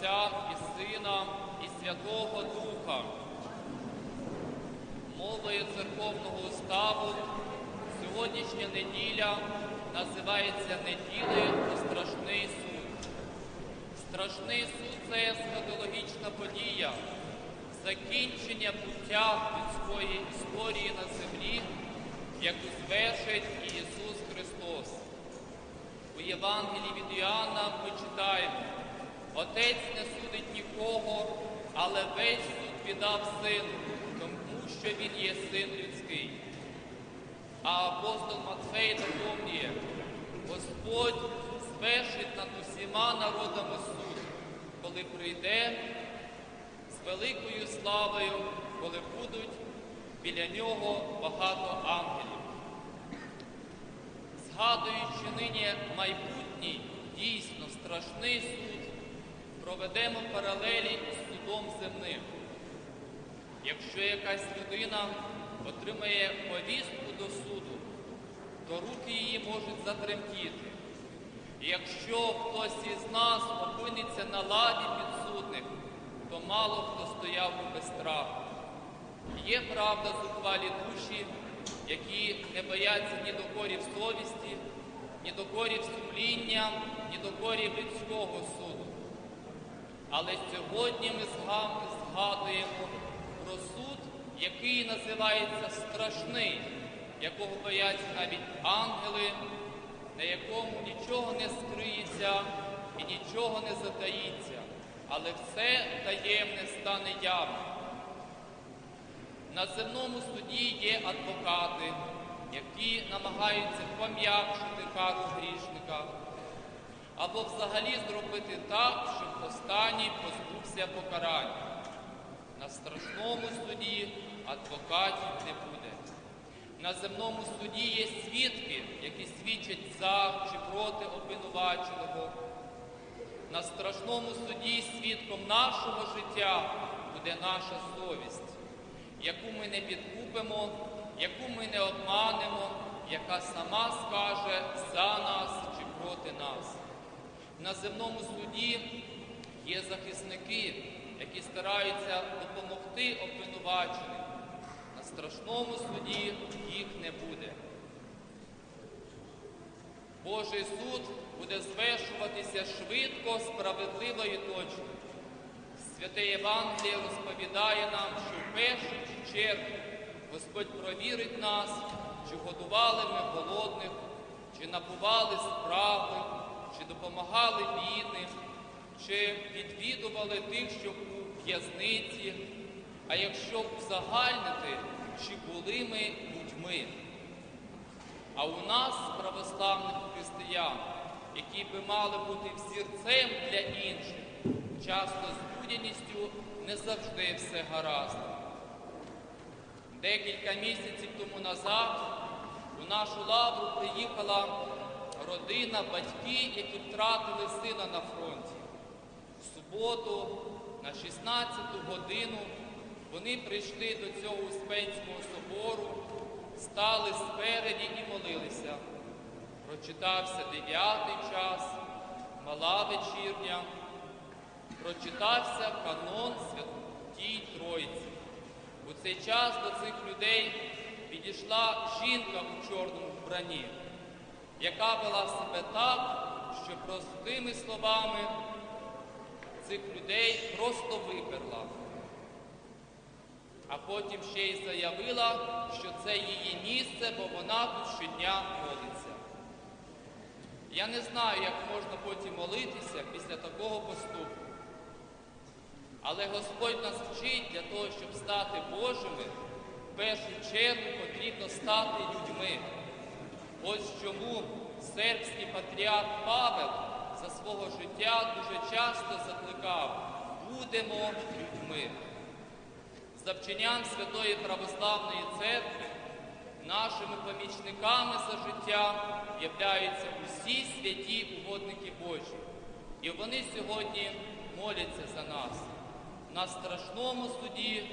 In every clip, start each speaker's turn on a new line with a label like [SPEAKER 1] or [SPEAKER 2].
[SPEAKER 1] Отця і Сина, і Святого Духа. Мовою церковного уставу сьогоднішня неділя називається неділею про страшний суд. Страшний суд це есхатологічна подія, закінчення буття людської історії на землі, яку звершить Ісус Христос. У Євангелії від Іоанна ми читаємо, Отець не судить нікого, але весь суд віддав сину, тому що він є син людський. А апостол Матфей доповнює, Господь звершить над усіма народами суд, коли прийде з великою славою, коли будуть біля нього багато ангелів. Згадуючи нині майбутній, дійсно страшний суд, проведемо паралелі з судом земним. Якщо якась людина отримає повістку до суду, то руки її можуть затремтіти. І якщо хтось із нас опиниться на ладі підсудних, то мало хто стояв би без страху. Є правда зухвалі душі, які не бояться ні докорів совісті, ні докорів сумління, ні докорів людського суду. Але сьогодні ми згадуємо про суд, який називається страшний, якого бояться навіть ангели, на якому нічого не скриється і нічого не затаїться, але все таємне стане явним. На земному суді є адвокати, які намагаються пом'якшити кару грішника, або взагалі зробити так, щоб останній позбувся покарання. На страшному суді адвокатів не буде. На земному суді є свідки, які свідчать за чи проти обвинуваченого. На страшному суді свідком нашого життя буде наша совість, яку ми не підкупимо, яку ми не обманемо, яка сама скаже за нас. На земному суді є захисники, які стараються допомогти обвинуваченим. На страшному суді їх не буде. Божий суд буде звершуватися швидко, справедливо і точно. Святе Євангеліє розповідає нам, що в першу чергу Господь провірить нас, чи годували ми голодних, чи напували справи, чи допомагали бідним, чи відвідували тих, що у в'язниці, а якщо узагальнити, чи були ми людьми. А у нас, православних християн, які би мали бути взірцем для інших, часто з будяністю не завжди все гаразд. Декілька місяців тому назад у нашу лавру приїхала родина, батьки, які втратили сина на фронті. В суботу на 16 годину вони прийшли до цього Успенського собору, стали спереді і молилися. Прочитався дев'ятий час, мала вечірня, прочитався канон Святій Тройці. У цей час до цих людей підійшла жінка у чорному вбранні, яка вела себе так, що простими словами цих людей просто виперла. А потім ще й заявила, що це її місце, бо вона тут щодня молиться. Я не знаю, як можна потім молитися після такого поступку. Але Господь нас вчить для того, щоб стати Божими, в першу чергу потрібно стати людьми. Ось чому сербський патріарх Павел за свого життя дуже часто закликав будемо людьми. За вченням Святої Православної Церкви нашими помічниками за життя являються усі святі угодники Божі. І вони сьогодні моляться за нас. На страшному суді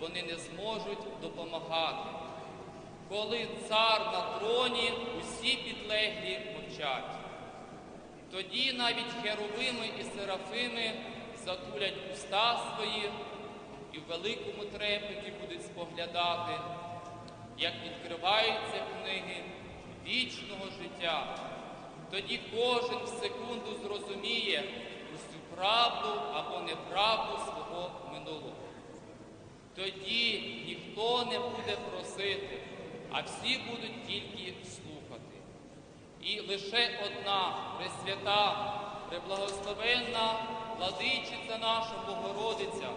[SPEAKER 1] вони не зможуть допомагати. Коли цар на троні, усі підлеглі мовчать. Тоді навіть херовими і серафими затулять уста свої і в великому трепеті будуть споглядати, як відкриваються книги вічного життя. Тоді кожен в секунду зрозуміє усю правду або неправду свого минулого. Тоді ніхто не буде просити, а всі будуть тільки слухати. І лише одна пресвята, преблагословенна владичиця наша Богородиця,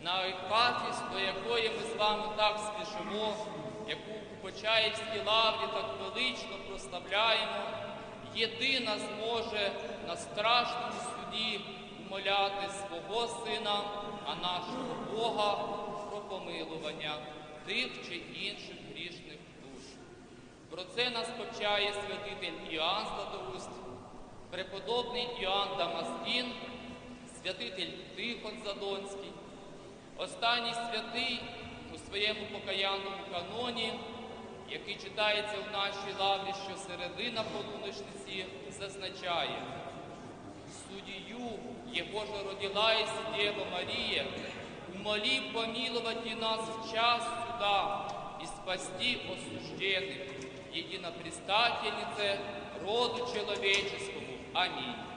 [SPEAKER 1] на Епафіс, до якої ми з вами так спішимо, яку у Почаївській лаврі так велично прославляємо, єдина зможе на страшному суді умоляти свого Сина, а нашого Бога про помилування тих чи інших грішних душ. Про це нас повчає святитель Іоанн Златоуст, преподобний Іоанн Дамаскін, святитель Тихон Задонський, останній святий у своєму покаянному каноні, який читається в нашій лаврі щосередина полуночниці, зазначає, судью Его же родилась Дева Мария, умоли помиловать нас в час суда и спасти осужденных, единопредстательнице роду человеческому. Аминь.